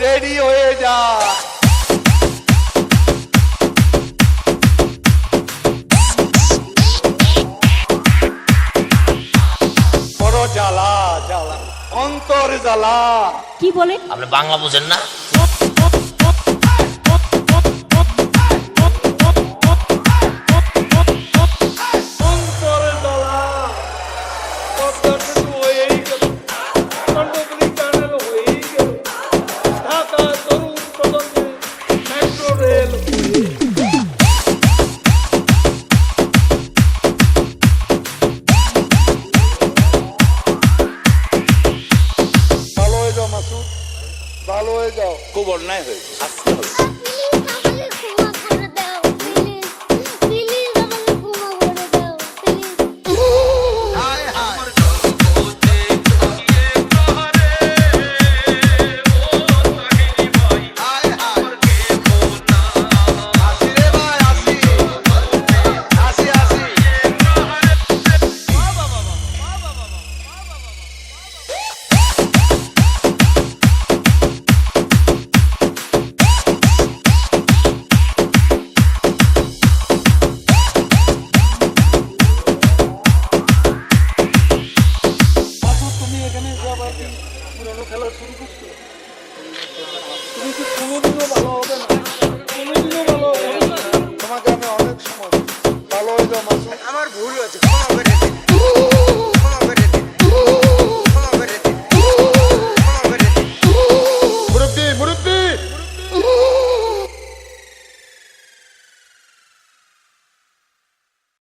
Ready হয়ে যা। বড় জ্বালা জ্বালা। অন্তর জ্বালা। কি বলে? আপনি বাংলা বুঝেন না? অন্তর জ্বালা। ভালো হয়ে যাও। খুব অন্যায় হয়েছে। পুরানো খেলা শুরু করছ তুমি কি কোনোদিনও ভালো হবে না কোনোদিনও ভালো হবে না তোমাকে আমি অনেক সময় ভালো হয়ে যাও আমার ভুল হয়েছে